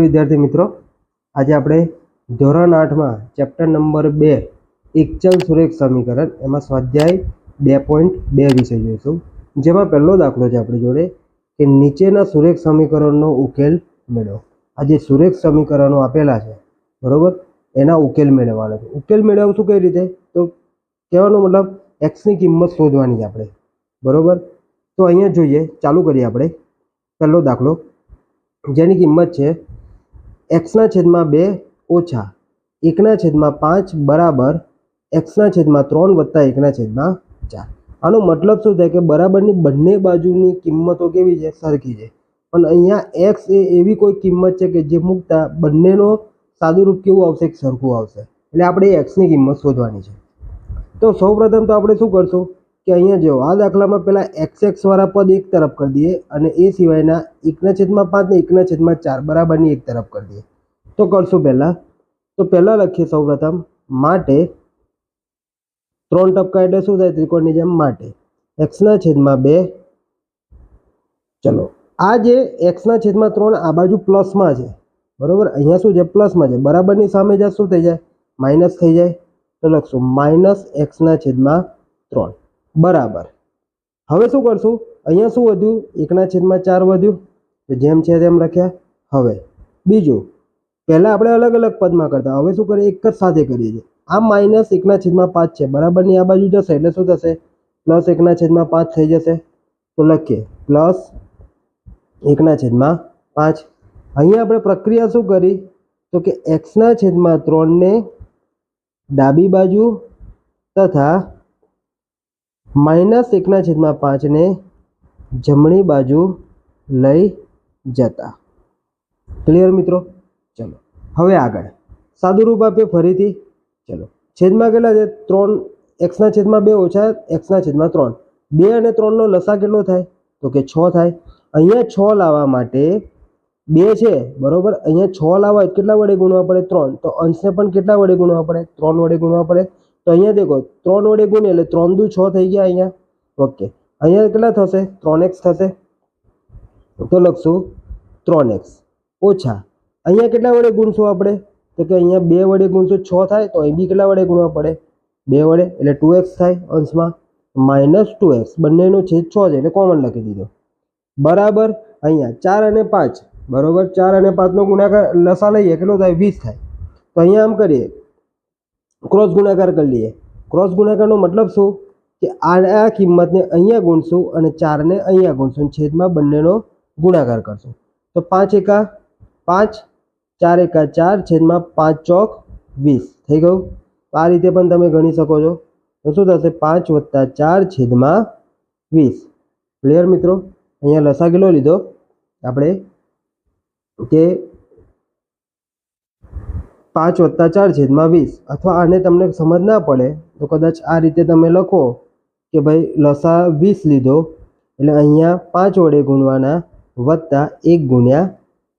વિદ્યાર્થી મિત્રો. આજે આપણે ધોરણ આઠમાં ચેપ્ટર નંબર બે, એકચલ સુરેખ સમીકરણ, એમાં સ્વાધ્યાય બે પોઈન્ટ બે વિશે જોઈશું. જેમાં પહેલો દાખલો છે આપણી જોડે, કે નીચેના સુરેખ સમીકરણનો ઉકેલ મેળવો. આ જે સુરેખ સમીકરણો આપેલા છે, બરાબર? એના ઉકેલ મેળવવાના છે. ઉકેલ મેળવશું કઈ રીતે? તો કહેવાનો મતલબ એક્સની કિંમત શોધવાની છે આપણે. બરોબર? તો અહીંયા જોઈએ, ચાલુ કરીએ આપણે. પહેલો દાખલો. જેની કિંમત છે એક્સના છેદમાં બે ઓછા એકના છેદમાં પાંચ બરાબર એક્સના છેદમાં ત્રણ વત્તા એકના છેદમાં ચાર. આનો મતલબ શું થાય કે બરાબરની બંને બાજુની કિંમતો કેવી છે? સરખી છે. પણ અહીંયા એક્સ એ એવી કોઈ કિંમત છે કે જે મૂકતા બંનેનો સાદુરૂપ કેવું આવશે? એક સરખું આવશે. એટલે આપણે એક્સની કિંમત શોધવાની છે. તો સૌપ્રથમ તો આપણે શું કરશું? કે અહીંયા જો, આ દાખલામાં પહેલાં એક્સ એક્સ વાળા પદ એક તરફ કરી દઈએ અને એ સિવાયના એકના છેદમાં પાંચ ને એકના છેદમાં ચાર બરાબરની એક તરફ કરી દઈએ. તો કરશું પહેલાં. તો પહેલાં લખીએ સૌપ્રથમ માટે ત્રણ ટપકા એટલે શું થાય? ત્રિકોણની જેમ માટે. એક્સના છેદમાં બે. ચલો, આ જે એક્સના છેદમાં ત્રણ આ બાજુ પ્લસમાં છે. બરાબર? અહીંયા શું છે? પ્લસમાં છે. બરાબરની સામે જ શું થઈ જાય? માઇનસ થઈ જાય. તો લખશું માઇનસ એક્સના છેદમાં ત્રણ. બરાબર. હવે શું કરશું? અહીંયા શું વધ્યું? એકના છેદમાં ચાર વધ્યું. જેમ છે તેમ લખ્યા. હવે, બીજું. પહેલાં આપણે અલગ અલગ પદમાં કરતા. હવે શું કરીએ? એક જ સાથે કરીએ છીએ. આ માઇનસ એકના છેદમાં પાંચ છે. બરાબરની આ બાજુ જશે એટલે શું થશે? પ્લસ એકના છેદમાં પાંચ થઈ જશે. તો લખીએ. પ્લસ એકના છેદમાં પાંચ. અહીંયા આપણે પ્રક્રિયા શું કરી? તો કે એક્સના છેદમાં ત્રણને ડાબી બાજુ તથા માઇનસ એકના છેદમાં પાંચને જમણી બાજુ લઈ જતા. ક્લિયર મિત્રો? ચલો. હવે આગળ. સાદું રૂપ આપીએ ફરીથી. ચલો. છેદમાં કેટલા છે? ત્રણ. એક્સના છેદમાં બે ઓછા એક્સના છેદમાં ત્રણ. બે અને ત્રણનો લસા કેટલો થાય? તો કે છ થાય. અહીંયા છ લાવવા માટે બે છે. બરોબર? અહીંયા છ લાવવા કેટલા વડે ગુણવા પડે? ત્રણ. તો અંશને પણ કેટલા વડે ગુણવા પડે? ત્રણ વડે ગુણવા પડે. તો અહીંયા દેખો, ત્રણ વડે ગુણે એટલે ત્રણ દુ છ થઈ ગયા અહીંયા. ઓકે અહીંયા કેટલા થશે? ત્રણ એક્સ થશે. તો લખશું ત્રણ એક્સ. ઓછા. અહીંયા કેટલા વડે ગુણશું આપણે? તો કે અહીંયા બે વડે ગુણશું, છ થાય તો અહીં બી કેટલા વડે ગુણવા પડે? બે વડે, એટલે ટુ એક્સ થાય અંશમાં. માઇનસ ટુ એક્સ, બંનેનો છેદ છ છે, એટલે કોમન લખી દીધો. બરાબર, અહીંયા ચાર અને પાંચ. બરોબર, ચાર અને પાંચનો ગુણાકાર લસા લઈએ, કેટલો થાય? વીસ થાય. તો અહીંયા આમ કરીએ. ક્રોસ ગુણાકાર કરી લઈએ. ક્રોસ ગુણાકારનો મતલબ શું? કે આ આ કિંમતને અહીંયા ગુણશું અને ચારને અહીંયા ગુણશું. અને છેદમાં બંનેનો ગુણાકાર કરશું. તો પાંચ એકા પાંચ, ચાર એકા ચાર, છેદમાં પાંચ ચોક વીસ. થઈ ગયું? આ રીતે પણ તમે ગણી શકો છો. તો શું થશે? પાંચ વત્તા ચાર છેદમાં વીસ. ક્લિયર મિત્રો? અહીંયા લસા કેટલો લીધો. આપણે કે પાંચ વત્તા ચાર છેદમાં વીસ. અથવા આને તમને સમજ ના પડે, તો કદાચ આ રીતે તમે લખો કે ભાઈ લસા વીસ લીધો, એટલે અહીંયા પાંચ વડે ગુણવાના વત્તા એક ગુણ્યા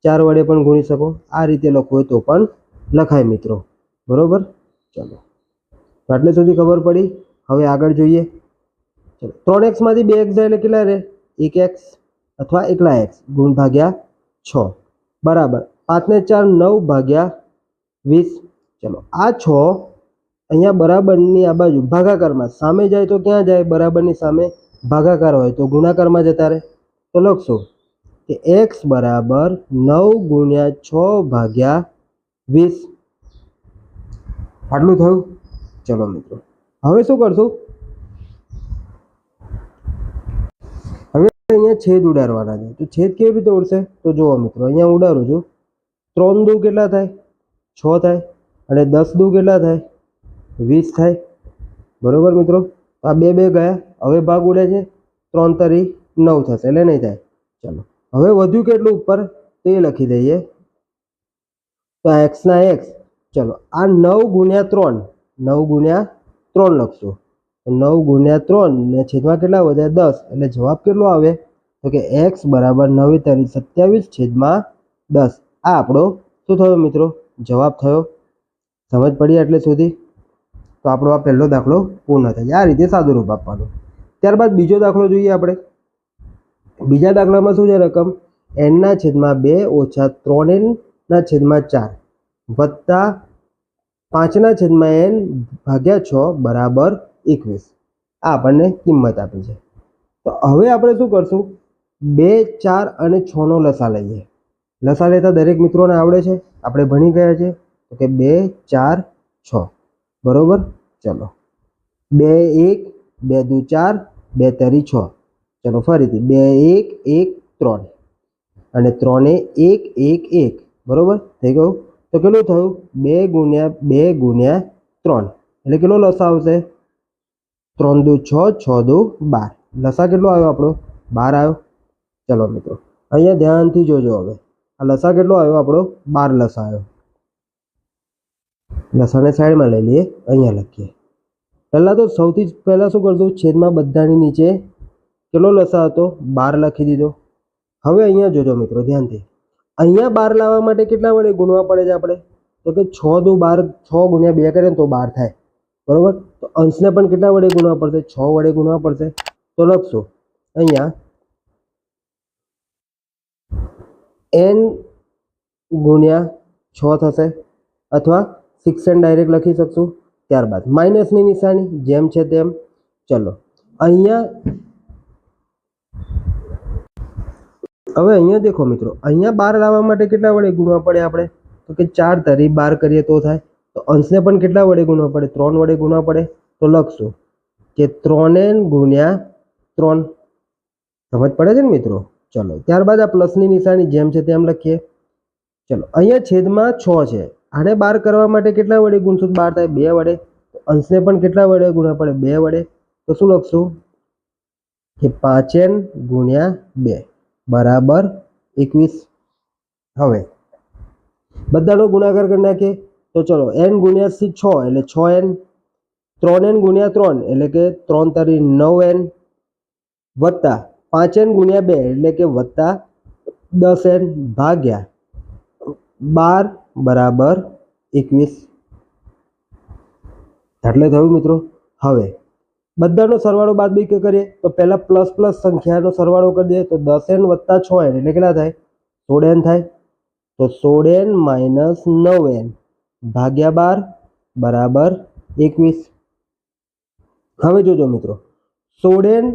ચાર વડે પણ ગુણી શકો. આ રીતે લખવું હોય તો પણ લખાય મિત્રો. બરોબર? ચાલો. આટલે સુધી ખબર પડી. હવે આગળ જોઈએ. ચલો. ત્રણ એક્સમાંથી બે એક્સ જાય એટલે કેટલા રહે? એક એક્સ અથવા એકલા એક્સ ગુણ ભાગ્યા છ. બરાબર. પાંચને ચાર નવ ભાગ્યા વીસ. ચલો, આ છ અહીંયા બરાબરની આ બાજુ ભાગાકારમાં. સામે જાય તો ક્યાં જાય? બરાબરની સામે ભાગાકાર હોય તો ગુણાકારમાં જતા રહે. તો લખશો કે એક્સ બરાબર નવ ગુણ્યા છ ભાગ્યા વીસ. આટલું થયું? ચલો મિત્રો, હવે શું કરશું? હવે અહીંયા છેદ ઉડાડવાના છે. તો છેદ કેવી રીતે ઉડશે? તો જુઓ મિત્રો, અહીંયા ઉડાડું છું. ત્રણ દુ કેટલા થાય? છ થાય? અને દસ દુ કેટલા થાય? વીસ થાય? બરાબર મિત્રો? આ બે બે ગયા. હવે ભાગ ઉડે છે. ત્રણ તરી નવ થશે. એટલે નહીં થાય. ચાલો. હવે વધ્યું કેટલું ઉપર? તો એ લખી દઈએ. તો આ એક્સના એક્સ ચલો. આ નવ ગુણ્યા ત્રણ. નવ ગુણ્યા ત્રણ લખશું. નવ ગુણ્યા ત્રણ ને છેદમાં કેટલા વધ્યા દસ. એટલે જવાબ કેટલો આવે? તો કે એક્સ બરાબર નવી તારીખ સત્યાવીસ છેદમાં દસ. આ આપણો શું થયો મિત્રો? જવાબ થયો. સમજ પડી એટલે સુધી? તો આપણો આ પહેલો દાખલો પૂર્ણ થાય. આ રીતે સાદું રૂપ આપવાનું. ત્યારબાદ બીજો દાખલો જોઈએ આપણે. બીજા દાખલામાં શું છે રકમ? એનના છેદમાં બે ઓછા ત્રણ એનના છેદમાં ચાર વત્તા પાંચના છેદમાં એન ભાગ્યા છ બરાબર એકવીસ. આ આપણને કિંમત આપી છે. તો હવે આપણે શું કરશું? બે ચાર અને છનો લસા લઈએ. લસા લેતા દરેક મિત્રોને આવડે છે. આપણે ભણી ગયા છે તો કે બે, ચાર, છ. બરોબર? ચલો. બે, એક, બે, દુ, ચાર, બે, તરી, છ. ચલો ફરીથી. બે, એક એક, ત્રણ. અને ત્રણે, એક એક એક. બરોબર? થઈ ગયું? તો કેટલું થયું? બે ગુણ્યા બે ગુણ્યા ત્રણ. એટલે કેટલો લસા આવશે? ત્રણ દુ, છ છ દુ, બાર. લસા કેટલો આવ્યો આપણો? બાર આવ્યો? ચલો મિત્રો. અહીંયા ધ્યાનથી જોજો હવે. આ લસા કેટલો આવ્યો આપણો? બાર લસા આવ્યો. લસાને સાઈડમાં લઈ લઈએ, અહીંયા લખીએ. પહેલાં તો સૌથી પહેલાં શું કરશું છેદમાં બધાની નીચે કેટલો લસા હતો? બાર લખી દીધો. હવે અહીંયા જોજો મિત્રો, ધ્યાનથી. અહીંયા બાર લાવવા માટે કેટલા વડે ગુણવા પડે છે આપણે? તો કે છ દુ બાર, છ ગુણ્યા બે કરીએ ને તો બાર થાય. બરાબર? તો અંશને પણ કેટલા વડે ગુણવા પડશે? છ વડે ગુણવા પડશે. તો લખશું. અહીંયા એન ગુણ્યા છ થશે અથવા સિક્સ એન ડાયરેક્ટ લખી શકશું. ત્યારબાદ માઇનસની નિશાની જેમ છે તેમ. ચલો, અહીંયા હવે અહીંયા દેખો મિત્રો, અહીંયા બાર લાવવા માટે કેટલા વડે ગુણવા પડે આપણે? તો કે ચાર તરી બાર કરીએ તો થાય. તો અંશને પણ કેટલા વડે ગુણવા પડે? ત્રણ વડે ગુણવા પડે. તો લખશું કે ત્રણ એન ગુણ્યા ત્રણ. સમજ પડે છે ને મિત્રો? ચલો, ત્યારબાદ આ પ્લસની નિશાની જેમ છે તેમ લખીએ. ચલો, અહીંયા છેદમાં છ છે. આને બાર કરવા માટે કેટલા વડે ગુણશું બાર થાય? બે વડે. અંશને પણ કેટલા વડે ગુણવા પડે? બે વડે. તો શું લખશું? કે પાંચ એન ગુણ્યા બે. બરાબર એકવીસ. હવે, બધાનો ગુણાકાર કરી નાખીએ. તો ચલો, એન ગુણ્યા સી છ, એટલે છ એન. ત્રણ એન ગુણ્યા ત્રણ, એટલે કે ત્રણ તારી નવ એન વત્તા પાંચ એન ગુણ્યા બે એટલે કે વત્તા દસ એન ભાગ્યા બાર બરાબર એકવીસ એટલે થયું મિત્રો હવે બધાનો સરવાળો બાદ બી કરીએ તો પહેલા પ્લસ પ્લસ સંખ્યાનો સરવાળો કરી દઈએ તો દસ એન વત્તા છ એન એટલે કેટલા થાય સોળ એન થાય તો સોળ એન માઇનસ નવ એન ભાગ્યા બાર બરાબર એકવીસ હવે જોજો મિત્રો સોળ એન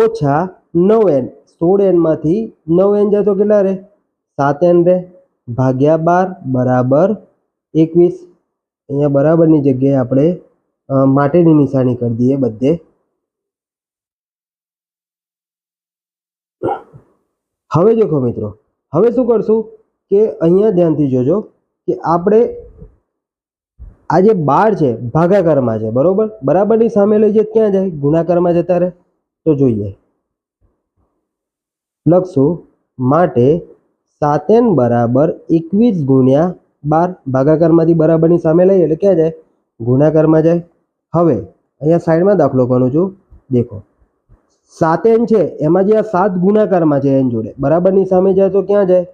ઓછા નવ એન સોળ એનમાંથી નવ એન જાય કેટલા રહે? સાત એન રહે. ભાગ્યા બાર, બરાબર એકવીસ. અહીંયા બરાબરની જગ્યાએ આપણે માટેની નિશાની કરી દઈએ બધે. હવે જોખો મિત્રો, હવે શું કરશું કે અહીંયા ધ્યાનથી જોજો કે આપણે આ જે બાર છે, ભાગાકારમાં છે, બરોબર? બરાબરની સામે લઈ જઈએ, ક્યાં જાય? ગુણાકારમાં જતા રહે. તો જોઈએ. લખશું. માટે સાતેન બરાબર એકવીસ ગુણ્યા બાર ભાગાકારમાંથી બરાબરની સામે લઈએ એટલે ક્યાં જાય? ગુણાકારમાં જાય. હવે અહીંયા સાઈડમાં દાખલો કરું છું. દેખો. સાતેન છે, એમાં જે આ સાત ગુણાકારમાં છે એન જોડે. બરાબરની સામે જાય તો ક્યાં જાય?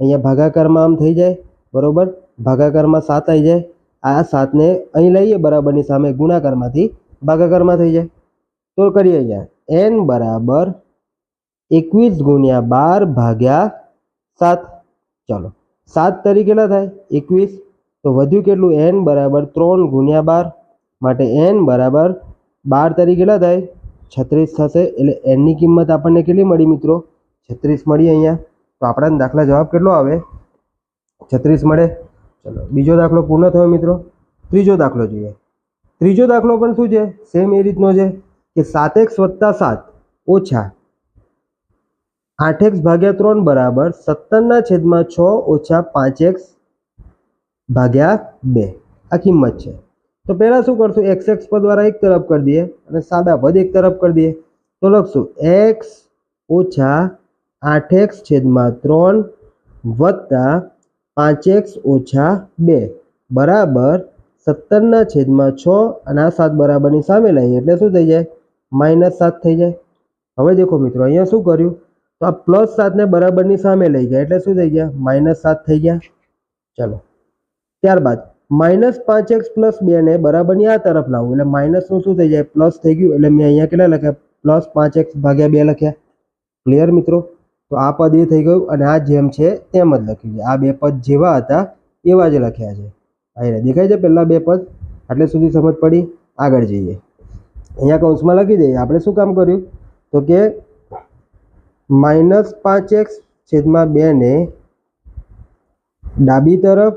અહીંયા ભાગાકારમાં આમ થઈ જાય. બરાબર? ભાગાકારમાં સાત આવી જાય. આ સાતને અહીં લઈએ, બરાબરની સામે ગુણાકારમાંથી ભાગાકારમાં થઈ જાય. તો કરીએ અહીંયા. એન બરાબર એકવીસ ગુણ્યા બાર ભાગ્યા સાત. ચાલો, સાત તરીકેલા થાય? એકવીસ. તો વધ્યું કેટલું? એન બરાબર ત્રણ ગુણ્યા બાર. માટે એન બરાબર બાર તરીકેલા થાય? છત્રીસ થશે. એટલે એનની કિંમત આપણને કેટલી મળી મિત્રો? છત્રીસ મળી અહીંયા. તો આપણા દાખલા જવાબ કેટલો આવે? છત્રીસ મળે. ચલો, બીજો દાખલો પૂર્ણ થયો મિત્રો. ત્રીજો દાખલો જોઈએ. ત્રીજો દાખલો પણ શું છે? સેમ એ રીતનો છે કે સાત એક્સ વત્તા સાત ઓછા આઠ એક્સ ભાગ્યા ત્રણ બરાબર સત્તરના છેદમાં છ ઓછા પાંચ એક્સ ભાગ્યા બે. આ કિંમત છે. તો પહેલાં શું કરશું? એક્સ એક્સ પદ દ્વારા એક તરફ કરી દઈએ અને સાદા પદ એક તરફ કરી દઈએ. તો લખશું એક્સ ઓછા આઠ એક્સ છેદમાં ત્રણ વત્તા પાંચ એક્સ ઓછા બે. બરાબર સત્તરના છેદમાં છ અને આ સાત બરાબરની સામે લઈએ એટલે શું થઈ જાય? માઇનસ સાત થઈ જાય. હવે દેખો મિત્રો, અહીંયા શું કર્યું? તો આ પ્લસ સાતને બરાબરની સામે લઈ ગયા. એટલે શું થઈ ગયા? માઇનસ સાત થઈ ગયા. ચલો. ત્યારબાદ માઇનસ પાંચ એક્સ પ્લસ બે ને બરાબરની આ તરફ લાવું. એટલે માઇનસનું શું થઈ જાય? પ્લસ થઈ ગયું. એટલે મેં અહીંયા કેટલા લખ્યા? પ્લસ પાંચ એક્સ ભાગ્યા બે લખ્યા. ક્લિયર મિત્રો? તો આ પદ એ થઈ ગયું અને આ જેમ છે તેમ જ લખ્યું છે. આ બે પદ જેવા હતા એવા જ લખ્યા છે. આ રહ્યા. દેખાય છે પહેલાં બે પદ? આટલે સુધી સમજ પડી. આગળ જઈએ. અહીંયા કૌંસમાં લખી દઈએ. આપણે શું કામ કર્યું? તો કે માઇનસ પાંચ એક્સ છેદમાં બેને ડાબી તરફ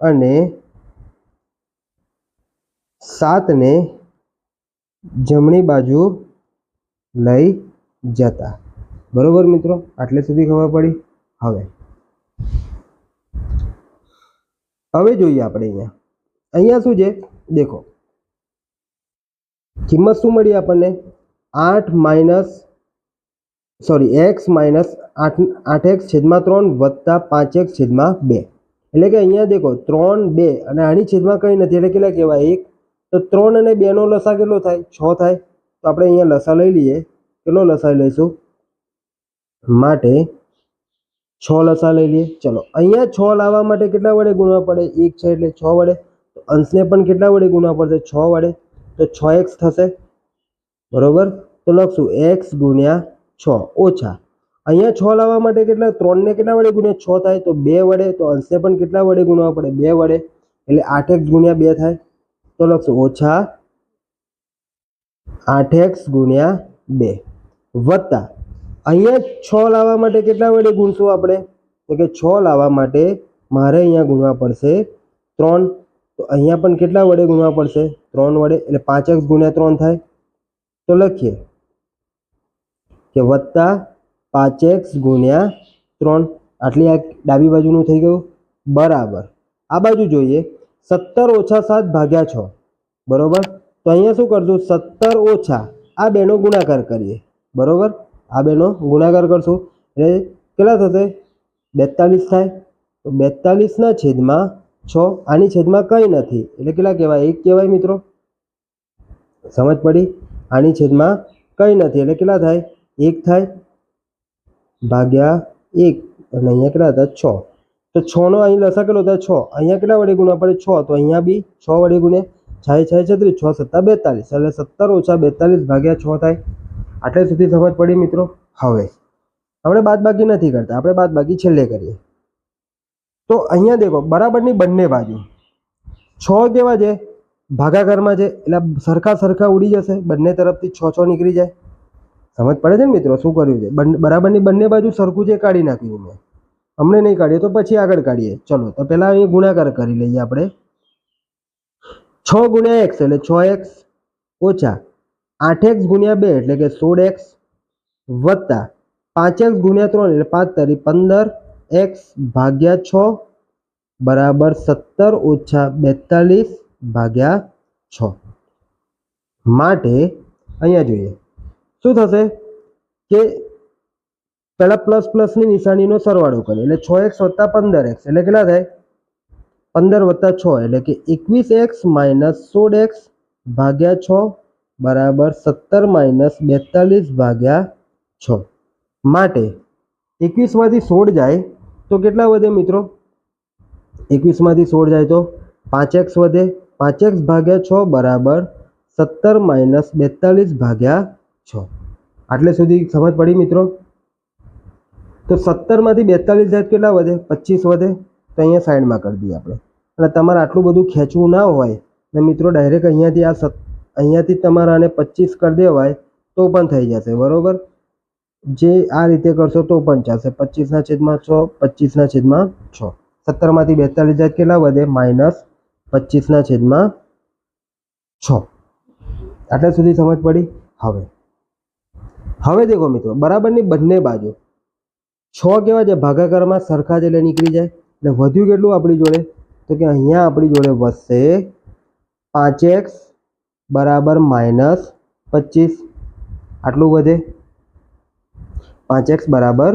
અને સાતને જમણી બાજુ લઈ જતા. બરોબર મિત્રો? આટલે સુધી ખબર પડી. હવે. હવે જોઈએ આપણે અહીંયા. અહીંયા શું છે? દેખો. કિંમત શું મળી આપણને? આઠ માઇનસ સોરી એક્સ માઇનસ આઠ આઠ એક્સ છેદમાં ત્રણ વત્તા પાંચ એક્સ છેદમાં બે. એટલે કે અહીંયા દેખો ત્રણ બે અને આની છેદમાં કંઈ નથી. એટલે કેટલા કહેવાય? એક. તો ત્રણ અને બેનો લસા કેટલો થાય? છ થાય. તો આપણે અહીંયા લસા લઈ લઈએ. કેટલો લસા લઈશું? માટે છ લસા લઈ લઈએ. ચલો, અહીંયા છ લાવવા માટે કેટલા વડે ગુણવા પડે? એક છે એટલે છ વડે. તો અંશને પણ કેટલા વડે ગુણવા પડશે? છ વડે. તો છ એક્સ થશે. બરોબર? તો લખશું એક્સ ગુણ્યા છ, ઓછા. અહીંયા છ લાવવા માટે કેટલા? ત્રણને કેટલા વડે ગુણ્યા? છ થાય તો બે વડે, તો અંશે પણ કેટલા વડે ગુણવા પડે? બે વડે. એટલે આઠ એક્સ ગુણ્યા બે થાય. તો લખશું, ઓછા આઠ એક્સ ગુણ્યા બે. વત્તા. અહીંયા છ લાવવા માટે કેટલા વડે ગુણશું આપણે? તો કે છ લાવવા માટે મારે અહીંયા ગુણવા પડશે ત્રણ. તો અહીંયા પણ કેટલા વડે ગુણવા પડશે? ત્રણ વડે. એટલે પાંચ એક્સ ગુણ્યા ત્રણ થાય. તો લખીએ. કે વત્તા પાંચ એક્સ ગુણ્યા ત્રણ. આટલી આ ડાબી બાજુનું થઈ ગયું. બરાબર. આ બાજુ જોઈએ. સત્તર ઓછા સાત ભાગ્યા છ. બરાબર? તો અહીંયા શું કરશું સત્તર ઓછા. આ બેનો ગુણાકાર કરીએ. બરાબર? આ બેનો ગુણાકાર કરશું. એટલે કેટલા થશે? બેતાલીસ થાય. તો બેતાલીસના છેદમાં છ. આની છેદમાં કંઈ નથી. એટલે કેટલા કહેવાય? એક કહેવાય મિત્રો. સમજ પડી? આની છેદમાં કંઈ નથી. એટલે કેટલા થાય? એક થાય ભાગ્યા એક. અને અહીંયા કેટલા હતા? છ. તો છનો અહીં લસા થાય છ. અહીંયા કેટલા વડે ગુણ્યા પડે છ? તો અહીંયા બી છ વડે ગુણ્યા છાય છાય છત્રીસ છ સત્તા બેતાલીસ. એટલે સત્તર ઓછા બેતાલીસ ભાગ્યા છ થાય. આટલે સુધી સમજ પડી મિત્રો? હવે. આપણે બાદ બાકી નથી કરતા. આપણે બાદ બાકી છેલ્લે કરીએ. તો અહીંયા દેખો, બરાબરની બંને બાજુ. છ કેવા છે? ભાગાકારમાં છે. એટલે સરખા સરખા ઉડી જશે. બંને તરફથી છ છ નીકળી જાય. સમજ પડે છે ને મિત્રો? શું કર્યું છે? બરાબરની બંને બાજુ સરખું છે કાઢી નાખ્યું મેં? અમને નહીં કાઢીએ તો પછી આગળ કાઢીએ. ચલો, તો પહેલાં અહીં ગુણાકાર કરી લઈએ આપણે. છ ગુણ્યા એક્સ એટલે છ એક્સ ઓછા આઠ એક્સ ગુણ્યા બે એટલે કે સોળ એક્સ વત્તા પાંચ એક્સ ગુણ્યા ત્રણ એટલે પાંચ તારી પંદર એક્સ ભાગ્યા છ બરાબર સત્તર ઓછા બેતાલીસ ભાગ્યા છ. માટે અહીંયા જોઈએ. શું થશે? કે પહેલાં પ્લસ પ્લસની નિશાનીનો સરવાળો કરીએ. એટલે છ એક્સ વત્તા પંદર એક્સ. એટલે કેટલા થાય? પંદર વત્તા છ. એટલે કે એકવીસ એક્સ માઇનસ સોળ એક્સ ભાગ્યા છ બરાબર સત્તર માઇનસ બેતાલીસ ભાગ્યા છ. માટે એકવીસમાંથી સોળ જાય તો કેટલા વધે મિત્રો? એકવીસમાંથી સોળ જાય તો પાંચ એક્સ વધે. પાંચ એક્સ ભાગ્યા છ બરાબર સત્તર માઇનસ બેતાલીસ ભાગ્યા છ. આટલે સુધી સમજ પડી મિત્રો? તો સત્તરમાંથી બેતાલીસ જાત કેટલા વધે? પચીસ વધે? તો અહીંયા સાઈડમાં કરી દઈએ આપણે. અને તમારે આટલું બધું ખેંચવું ના હોય, ને મિત્રો ડાયરેક્ટ અહીંયાથી આ સત, અહીંયાથી તમારે આને પચીસ કરી દેવાય, તો પણ થઈ જશે, બરાબર? જે આ રીતે કરશો તો પણ ચાલશે. પચીસના છેદમાં છ પચીસના છેદમાં છ. સત્તરમાંથી બેતાલીસ જાત કેટલા વધે? માઇનસ પચીસના છેદમાં છ. આટલા સુધી સમજ પડી? હવે હવે દેખો મિત્રો, બરાબરની બંને બાજુ છ કેવા છે? ભાગાકારમાં સરખા જ એટલે નીકળી જાય. એટલે વધ્યું કેટલું આપણી જોડે? તો કે અહીંયા આપણી જોડે વધશે પાંચ એક્સ બરાબર માઇનસ પચીસ. આટલું વધે? પાંચ એક્સ બરાબર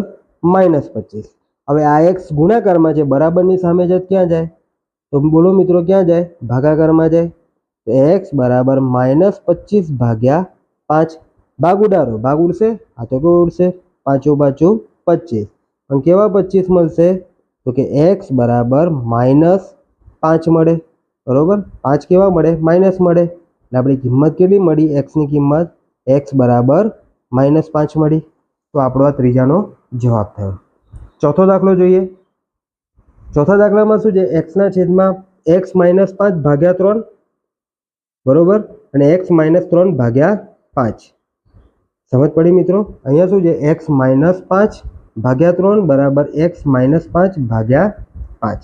માઇનસ પચીસ. હવે આ એક્સ ગુણાકારમાં છે, બરાબરની સામે જ ક્યાં જાય? તો બોલો મિત્રો, ક્યાં જાય? ભાગાકારમાં જાય. તો એક્સ બરાબર માઇનસ પચીસ ભાગ્યા પાંચ. ભાગ ઉડાડો ભાગ ઉડશે આ તો કેવું ઉડશે પાંચો પાછું પચીસ. પણ કેવા પચીસ મળશે? તો કે એક્સ બરાબર માઇનસ પાંચ મળે. બરાબર? પાંચ કેવા મળે? માઇનસ મળે. એટલે આપણી કિંમત કેટલી મળી? એક્સની કિંમત એક્સ બરાબર માઇનસ પાંચ મળી. તો આપણો આ ત્રીજાનો જવાબ થયો. ચોથો દાખલો જોઈએ. ચોથા દાખલામાં શું છે? એક્સના છેદમાં એક્સ માઇનસ પાંચ ભાગ્યા ત્રણ. બરાબર? અને એક્સ માઇનસ ત્રણ ભાગ્યા પાંચ. સમજ પડી મિત્રો? અહીંયા શું છે? એક્સ માઇનસ પાંચ ભાગ્યા ત્રણ બરાબર એક્સ માઇનસ પાંચ ભાગ્યા પાંચ.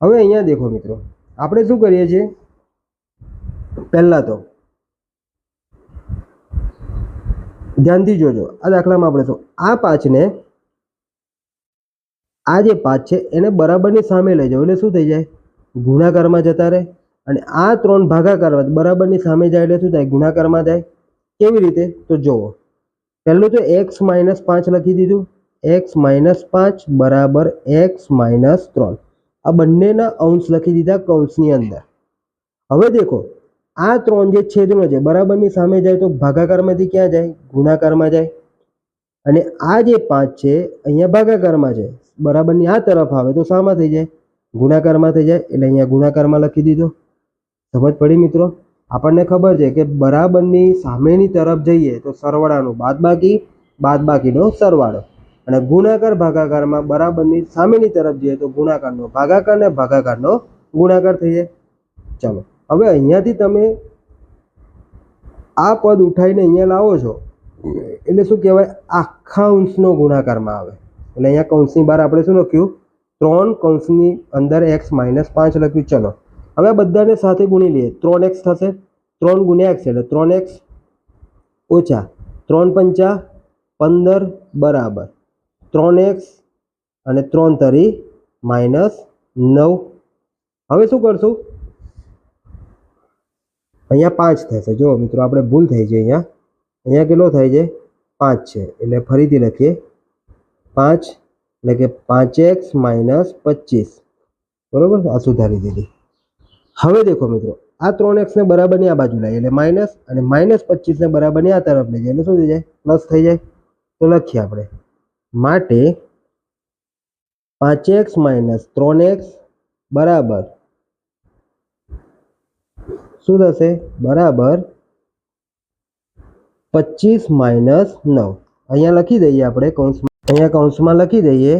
હવે અહીંયા દેખો મિત્રો, આપણે શું કરીએ છીએ? પહેલાં તો ધ્યાનથી જોજો, આ દાખલામાં આપણે શું? આ પાંચને, આ જે પાંચ છે, એને બરાબરની સામે લઈ જાઓ, એટલે શું થઈ જાય? ગુણાકારમાં જતા રહે અને આ ત્રણ ભાગાકારમાં બરાબરની સામે જાય એટલે શું થાય? ગુણાકારમાં જાય. કેવી રીતે? તો જુઓ. પહેલું તો એક્સ માઇનસ પાંચ લખી દીધું. એક્સ માઇનસ પાંચ બરાબર એક્સ માઇનસ ત્રણ. આ બંનેના અંશ લખી દીધા કૌંસની અંદર. હવે દેખો, આ ત્રણ જે છેદનો છે, બરાબરની સામે જાય તો ભાગાકારમાંથી ક્યાં જાય? ગુણાકારમાં જાય. અને આ જે પાંચ છે, અહીંયા ભાગાકારમાં છે બરાબરની આ તરફ આવે તો શામાં થઈ જાય? ગુણાકારમાં થઈ જાય. એટલે અહીંયા ગુણાકારમાં લખી દીધો. સમજ પડી મિત્રો? આપણને ખબર છે કે બરાબરની સામેની તરફ જઈએ તો સરવાળાનું બાદબાકી, બાદબાકીનો સરવાળો. અને ગુણાકાર, ભાગાકારમાં બરાબરની સામેની તરફ જઈએ તો ગુણાકારનો ભાગાકાર ને ભાગાકારનો ગુણાકાર થઈ જાય. ચાલો, હવે અહીંયાથી તમે આ પદ ઉઠાવીને અહીંયા લાવો છો. એટલે શું કહેવાય? આખા અંશનો ગુણાકારમાં આવે. એટલે અહીંયા કૌંસની બહાર આપણે શું લખ્યું? ત્રણ કૌંસની અંદર એક્સ માઇનસ પાંચ લખ્યું. ચલો હવે બધાને સાથે ગુણી લઈએ. ત્રણ એક્સ થશે. ત્રણ ગુણ્યા એક્સ એટલે ત્રણ એક્સ ઓછા ત્રણ પંચા પંદર બરાબર. ત્રણ એક્સ અને ત્રણ તરી માઇનસ નવ. હવે શું કરશું? અહીંયા પાંચ થશે. જો મિત્રો, આપણે ભૂલ થઈ છે અહીંયા. અહીંયા કેટલો થાય છે પાંચ છે. એટલે ફરીથી લખીએ. પાંચ એટલે કે પાંચ એક્સ માઇનસ પચીસ. બરાબર? આ સુધારી દીધી. હવે દેખો મિત્રો, આ ત્રણ એક્સને બરાબરની આ બાજુ લઈએ એટલે માઇનસ અને માઇનસ પચીસને બરાબરની આ તરફ લઈ જાય, એટલે શું થઈ જાય? પ્લસ થઈ જાય. તો લખીએ આપણે. માટે પાંચ એક્સ માઇનસ ત્રણ એક્સ બરાબર શું થશે? બરાબર પચીસ માઇનસ નવ. અહીંયા લખી દઈએ આપણે કૌંસ, અહીંયા કૌંસમાં લખી દઈએ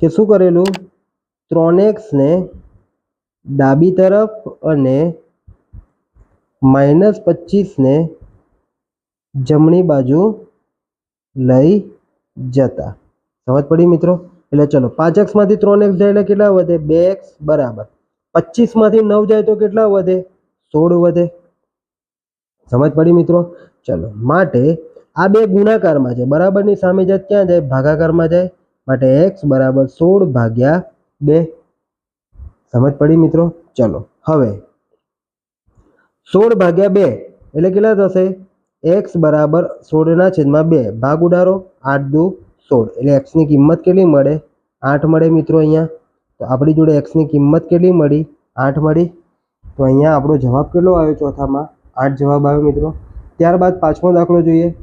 કે શું કરેલું? ત્રણ એક્સને ડાબી તરફ અને માઇનસ પચીસને જમણી બાજુ લઈ જતા. સમજ પડી મિત્રો? એટલે ચલો, પાંચ એક્સમાંથી ત્રણ એક્સ જાય એટલે કેટલા વધે? બે એક્સ બરાબર. પચીસમાંથી નવ જાય તો કેટલા વધે? સોળ વધે. સમજ પડી મિત્રો? ચલો, માટે આ બે ગુણાકારમાં છે. બરાબરની સામે જાત ક્યાં જાય? ભાગાકારમાં જાય. માટે એક્સ બરાબર સોળ ભાગ્યા બે. સમજ પડી મિત્રો? ચલો, હવે સોળ ભાગ્યા બે એટલે કેટલા થશે? એક્સ બરાબર સોળના છેદમાં બે. ભાગ ઉડાડો. આઠ દુ સોળ. એટલે એક્સની કિંમત કેટલી મળે? આઠ મળે મિત્રો અહીંયા. તો આપણી જોડે એક્સની કિંમત કેટલી મળી? આઠ મળી. તો અહીંયા આપણો જવાબ કેટલો આવ્યો ચોથામાં? આઠ જવાબ આવ્યો મિત્રો. ત્યારબાદ પાંચમો દાખલો જોઈએ.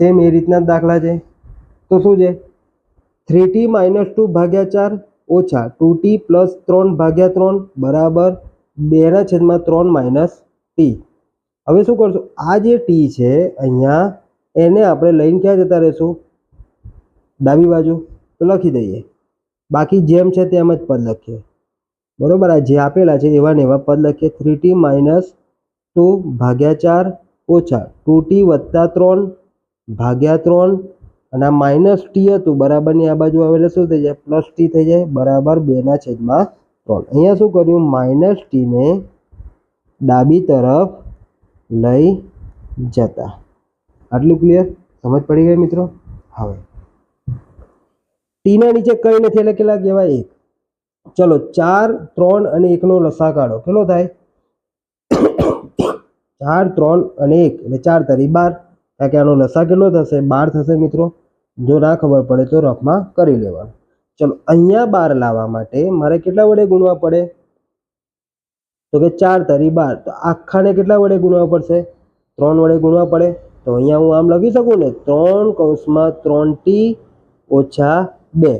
સેમ એ રીતના જ દાખલા છે. તો શું છે? થ્રી ટી માઇનસ ટુ ભાગ્યા ચાર ઓછા ટુ ટી પ્લસ ત્રણ ભાગ્યા ત્રણ બરાબર બેના છેદમાં ત્રણ માઇનસ ટી. હવે શું કરશું? આ જે ટી છે, અહીંયા એને આપણે લઈને ક્યાં જતા રહીશું? ડાબી બાજુ. તો લખી દઈએ. બાકી જેમ છે તેમ જ પદ લખીએ. બરાબર? આ જે આપેલા છે, એવા ને એવા પદ લખીએ. થ્રી ટી માઇનસ ટુ ભાગ્યા ચાર ઓછા ટુ ટી વત્તા ત્રણ ભાગ્યા ત્રણ અને આ માઇનસ ટી હતું, બરાબરની આ બાજુ આવેલે શું થઈ જાય? પ્લસ ટી થઈ જાય, બરાબર બેના છેદમાં ત્રણ. અહીંયા શું કર્યું? માઇનસ ટીને ડાબી તરફ લઈ જતા. આટલું ક્લિયર સમજ પડી ગઈ મિત્રો? હવે. ટીના નીચે કંઈ નથી, એટલે કેટલા કહેવાય? એક. ચલો, ચાર, ત્રણ અને એકનો લસા કાઢો. કેટલો થાય? ચાર, ત્રણ અને એક, એટલે ચાર તારી બાર. કારણ કે આનો લસા કેટલો થશે? બાર થશે મિત્રો. જો ના ખબર પડે તો રફમાં કરી લેવાનું. ચલો, અહીંયા બાર લાવવા માટે મારે કેટલા વડે ગુણવા પડે? તો કે ચાર તારી બાર. તો આખાને કેટલા વડે ગુણવા પડશે? ત્રણ વડે ગુણવા પડે? તો અહીંયા હું આમ લખી શકું ને? ત્રણ કૌંસમાં ત્રણ ટી ઓછા બે.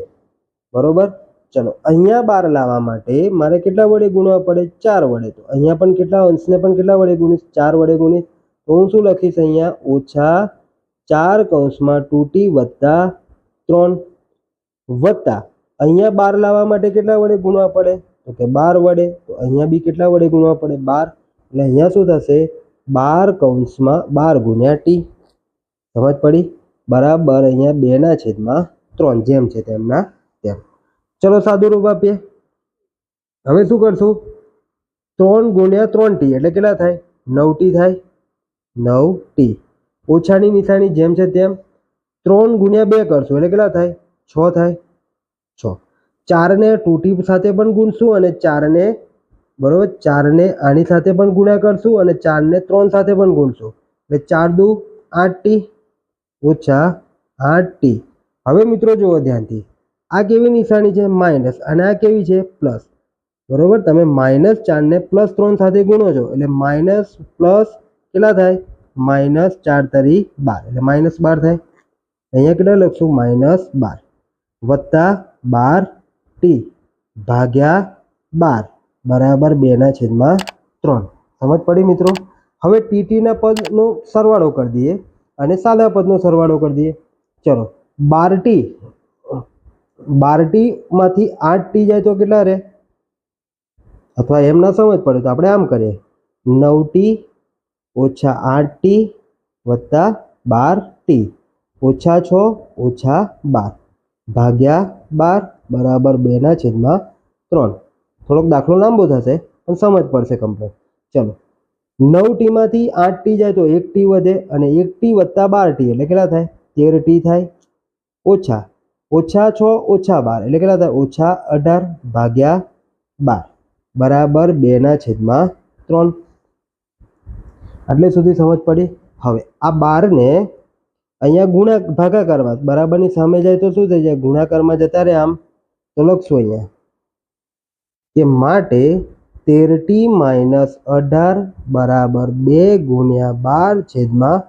બરોબર? ચલો, અહીંયા બાર લાવવા માટે મારે કેટલા વડે ગુણવા પડે? ચાર વડે. તો અહીંયા પણ કેટલા અંશને પણ કેટલા વડે ગુણીશ? ચાર વડે ગુણીશ. તો હું શું લખીશ અહીંયા? ઓછા ચાર કૌંસમાં તૂટી વત્તા ત્રણ વત્તા. અહીંયા બાર લાવવા માટે કેટલા વડે ગુણવા પડે? તો કે બાર વડે. તો અહીંયા બી કેટલા વડે ગુણવા પડે? બાર. એટલે અહીંયા શું થશે? બાર કૌંસમાં બાર ગુણ્યા ટી. સમજ પડી? બરાબર, અહીંયા બેના છેદમાં ત્રણ. જેમ છે તેમના તેમ. ચલો સાદું રૂપ આપીએ. હવે શું કરશું? ત્રણ ગુણ્યા ત્રણ ટી. એટલે કેટલા થાય? નવ ટી થાય. નવ ટી. ઓછાની નિશાની જેમ છે તેમ ત્રણ ગુણ્યા બે કરશું. એટલે કેટલા થાય? છ થાય. છ. ચારને ટુ ટી સાથે પણ ગુણશું અને ચારને, બરોબર, ચારને આની સાથે પણ ગુણ્યા કરશું અને ચારને ત્રણ સાથે પણ ગુણશું. એટલે ચાર દુ આઠ ટી ઓછા આઠ ટી. હવે મિત્રો જુઓ ધ્યાનથી. આ કેવી નિશાની છે? માઇનસ. અને આ કેવી છે? પ્લસ. બરોબર? તમે માઇનસ ચારને પ્લસ ત્રણ સાથે ગુણો છો. એટલે માઇનસ પ્લસ કેટલા થાય? માઇનસ ચાર તરી બાર. એટલે માઇનસ બાર થાય. અહીંયા કેટલા લખશું? માઇનસ બાર. વત્તા બાર ટી ભાગ્યા બાર બરાબર બેના છેદમાં ત્રણ. સમજ પડી મિત્રો? હવે ટીટીના પદનો સરવાળો કરી દઈએ અને સાદા પદનો સરવાળો કરી દઈએ. ચલો, બાર ટી. બાર ટીમાંથી આઠ ટી જાય તો કેટલા રહે? અથવા એમ ના સમજ પડે તો આપણે આમ કરીએ. નવ ટી ઓછા આઠ ટી વત્તા બાર ટી. ઓછા છ, ઓછા બાર. ભાગ્યા બાર બરાબર બેના છેદમાં ત્રણ. થોડોક દાખલો લાંબો થશે, પણ સમજ પડશે કમ્પ્લેટ ચલો. નવ ટીમાંથી આઠ ટી જાય તો એક ટી વધે અને એક ટી વત્તા બાર ટી, એટલે કેટલા થાય? તેર ટી થાય. ઓછા. ઓછા છ, ઓછા બાર, એટલે કેટલા થાય? ઓછા અઢાર ભાગ્યા બાર. બરાબર બેના છેદમાં ત્રણ. આટલે સુધી સમજ પડી? હવે, આ બારને અહીંયા ગુણા ભાગાકારમાં બરાબરની સામે જાય તો શું થઈ જાય? ગુણાકારમાં જતા રહે આમ. તો લખશું અહીંયા કે માટે તેર ટી માઇનસ અઢાર બરાબર બે ગુણ્યા બાર છેદમાં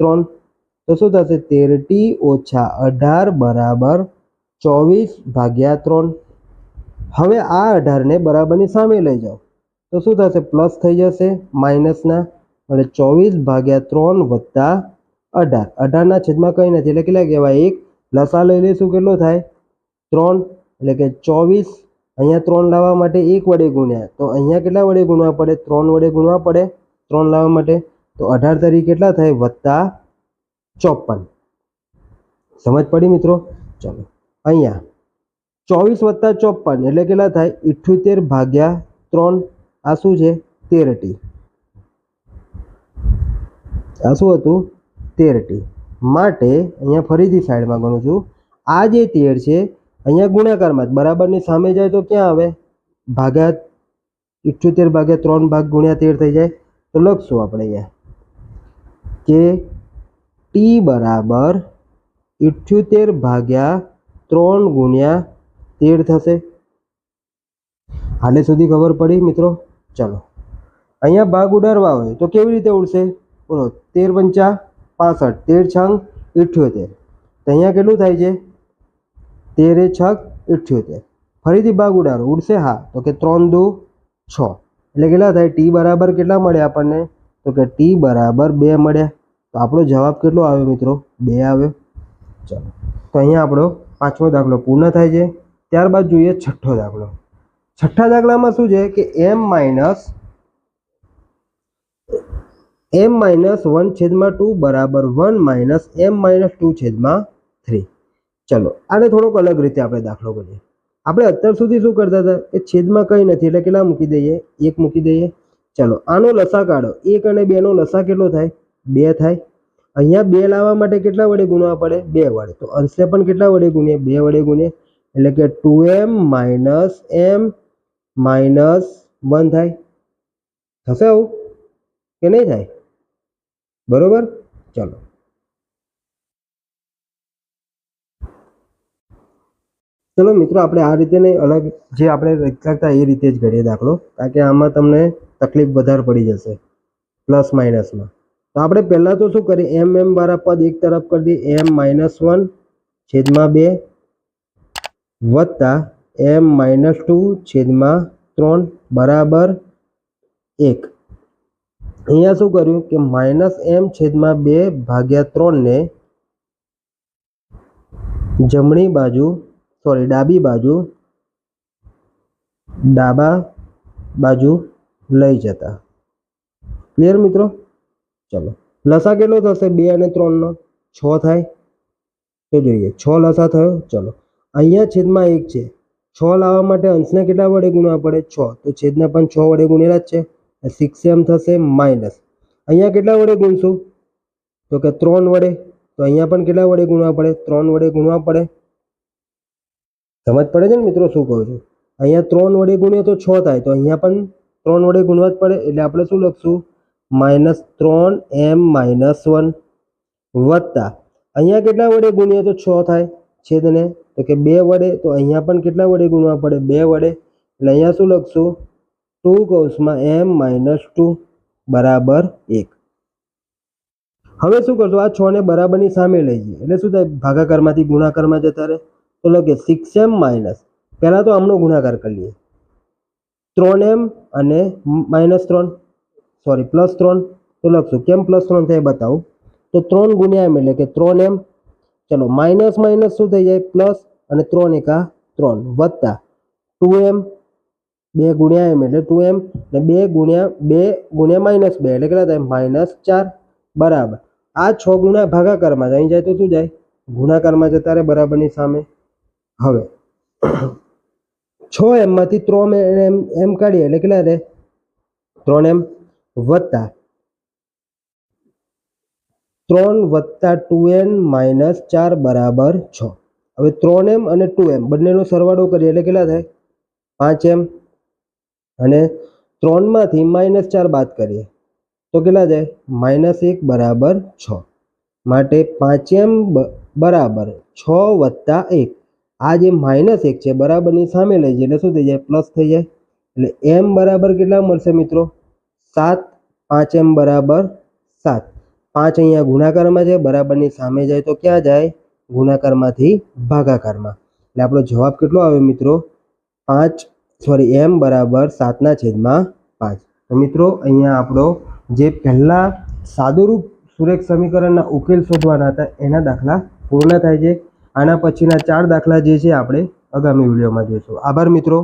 ત્રણ. તો શું થશે? તેર ટી ઓછા અઢાર બરાબર ચોવીસ ભાગ્યા ત્રણ. હવે આ અઢારને બરાબરની સામે લઈ જાઓ. તો શું થશે? પ્લસ થઈ જશે, માઇનસના. અને ચોવીસ ભાગ્યા ત્રણ વત્તા અઢાર. અઢારના છેદમાં કંઈ નથી. એટલે કેટલા કહેવાય? એક. લસા લઈ લઈશું કેટલો થાય? ત્રણ. એટલે કે ચોવીસ. અહીંયા ત્રણ લાવવા માટે એક વડે ગુણ્યા. તો અહીંયા કેટલા વડે ગુણવા પડે? ત્રણ વડે ગુણવા પડે. ત્રણ લાવવા માટે. તો અઢાર તરીકે કેટલા થાય? વત્તા ચોપન. સમજ પડી મિત્રો? ચલો. અહીંયા. ચોવીસ વત્તા ચોપન. એટલે કેટલા થાય? ઇઠ્યોતેર ભાગ્યા ત્રણ. આ શું છે? તેર ટી આ શું હતું? તેર ટી માટે અહીંયા ફરીથી સાઈડમાં ગણું છું. આ જે તેર છે, અહીંયા ગુણાકારમાં જ બરાબરની સામે જાય તો ક્યાં આવે? ભાગ્યા ઇઠ્યોતેર ભાગ્યા ત્રણ ભાગ ગુણ્યા તેર થઈ જાય. તો લખશું આપણે અહીંયા કે ટી બરાબર ઇઠ્યોતેર ભાગ્યા ત્રણ ગુણ્યા તેર થશે. હાલે સુધી ખબર પડી, મિત્રો? ચલો. અહીંયા ભાગ ઉડાડવા હોય તો કેવી રીતે ઉડશે? બોલો, તેર પંચા પાસઠ, તેર છંગ ઇઠ્યોતેર. તો અહીંયા કેટલું થાય છે? તેરે છક ઇઠ્યોતેર. ફરીથી ભાગ ઉડાડો, ઉડશે હા. તો કે ત્રણ દુ છ. એટલે કેટલા થાય? ટી બરાબર કેટલા મળે આપણને? તો કે ટી બરાબર બે મળ્યા તો આપણો જવાબ કેટલો આવ્યો મિત્રો? બે આવ્યો. ચાલો. તો અહીંયા આપણો પાંચમો દાખલો પૂર્ણ થાય છે. ત્યારબાદ જોઈએ છઠ્ઠો દાખલો. છઠ્ઠા દાખલામાં શું છે કે M minus M minus one છેદમાં ટુ બરાબર one minus M minus two છેદમાં થ્રી. ચલો, આને થોડોક અલગ રીતે આપણે દાખલો કરીએ. આપણે અત્યાર સુધી શું કરતા હતા? કે છેદમાં કંઈ નથી, એટલે કેટલા મૂકી દઈએ? એક મૂકી દઈએ. ચલો, આનો લસા કાઢો. એક અને બેનો લસા કેટલો થાય? બે થાય. અહીંયા બે લાવવા માટે કેટલા વડે ગુણવા પડે? બે વડે. તો અંશને પણ કેટલા વડે ગુણીએ? બે વડે ગુણીએ. એટલે કે two M minus M minus one થાય. થશે આવું? કે નહીં થાય? બરોબર? ચલો. ચલો મિત્રો, આપણે આ રીતે નહીં અલગ જે આપણે લખતા એ રીતે જ ઘડીએ દાખલો, કારણ કે આમાં તમને તકલીફ વધારે પડી જશે પ્લસ માઇનસમાં તો આપણે પહેલાં તો શું કરીએ? એમ એમ વાળા પદ એક તરફ કરી દઈએ. એમ માઇનસ વન છેદમાં બે વત્તા એમ માઇનસ ટુ છેદમાં ત્રણ બરાબર એક. અહીંયા શું કર્યું કે માઇનસ એમ છેદમાં બે ભાગ્યા ત્રણને જમણી બાજુ, સોરી, ડાબી બાજુ, ડાબા બાજુ લઈ જતા. ક્લિયર મિત્રો? ચલો. લસા કેટલો થશે? બે અને ત્રણનો? છ થાય? તો જોઈએ. છ લસા થયો? ચલો. અહીંયા છેદમાં એક છે. છ લાવવા માટે અંશને કેટલા વડે ગુણવા પડે? છ. તો છેદને પણ છ વડે ગુણેલા જ છે. સિક્સ એમ થશે માઇનસ અહીંયા કેટલા વડે ગુણશું? તો કે ત્રણ વડે. તો અહીંયા પણ કેટલા વડે ગુણવા પડે? ત્રણ વડે ગુણવા પડે. સમજ પડે છે ને મિત્રો શું કહું છું? અહીંયા ત્રણ વડે ગુણીએ તો છ થાય. તો અહીંયા પણ ત્રણ વડે ગુણવા જ પડે. એટલે આપણે શું લખશું? માઇનસ ત્રણ એમ માઇનસ વન વત્તા. અહીંયા કેટલા વડે ગુણીએ તો છ થાય? છેદને તો કે બે વડે. તો અહીંયા પણ કેટલા વડે ગુણવા પડે? બે વડે. એટલે અહીંયા શું લખશું? ટુ કૌંસમાં એમ માઇનસ ટુ બરાબર એક. હવે શું કરશું? આ છ ને બરાબરની સામે લઈ જઈએ. એટલે શું થાય? ભાગાકારમાંથી ગુણાકારમાં જતા રહે. તો લખીએ સિક્સ એમ માઇનસ પહેલાં તો આમનો ગુણાકાર કરી લઈએ. ત્રણ એમ અને માઇનસ ત્રણ. સોરી પ્લસ ત્રણ. તો લખશું. કેમ પ્લસ ત્રણ થાય બતાવું? તો ત્રણ ગુણ્યા એમ એટલે કે ત્રણ એમ ચલો માઇનસ માઇનસ શું થઈ જાય? પ્લસ અને ત્રણ એકા ત્રણ વત્તા ટુ એમ બે ગુણ્યા એમ એટલે ટુ એમ ને બે ગુણ્યા બે ગુણ્યા માઇનસ બે એટલે કેટલા થાય? માઇનસ ચાર. બરાબર. આ છ ગુણ્યા ભાગાકારમાં જાય. જાય તો શું જાય? ગુણાકારમાં જતા રહે બરાબરની સામે. હવે છ એમમાંથી ત્રણ એમ એમ કાઢીએ એટલે કેટલા રહે? ત્રણ એમ વત્તા. ત્રણ વત્તા ટુ એન માઇનસ ચાર બરાબર છ. હવે ત્રણ એમ અને ટુ એમ બંનેનો સરવાળો કરીએ એટલે કેટલા થાય? પાંચ એમ. અને ત્રણમાંથી માઇનસ ચાર બાદ કરીએ, તો કેટલા જાય? માઇનસ એક બરાબર છ. માટે પાંચ એમ બરાબર છ વત્તા એક. આ જે માઇનસ એક છે, બરાબરની સામે લઈ જઈએ, એટલે શું થઈ જાય? પ્લસ થઈ જાય. એટલે એમ બરાબર કેટલા મળશે મિત્રો? સાત. પાંચ એમ બરાબર સાત. પાંચ અહીંયા ગુણાકારમાં છે બરાબરની સામે જાય, તો ક્યાં જાય? ગુણાકારમાંથી ભાગાકારમાં. એટલે આપણો જવાબ કેટલો આવે મિત્રો? પાંચ સોરી એમ બરાબર સાતના છેદમાં પાંચ. તો મિત્રો, અહીંયા આપણો જે પહેલાં સાદુરૂપ સુરેખ સમીકરણના ઉકેલ શોધવાના હતા, એના દાખલા પૂર્ણ થાય છે. આના પછીના ચાર દાખલા જે છે, આપણે આગામી વિડીયોમાં જોઈશું. આભાર મિત્રો.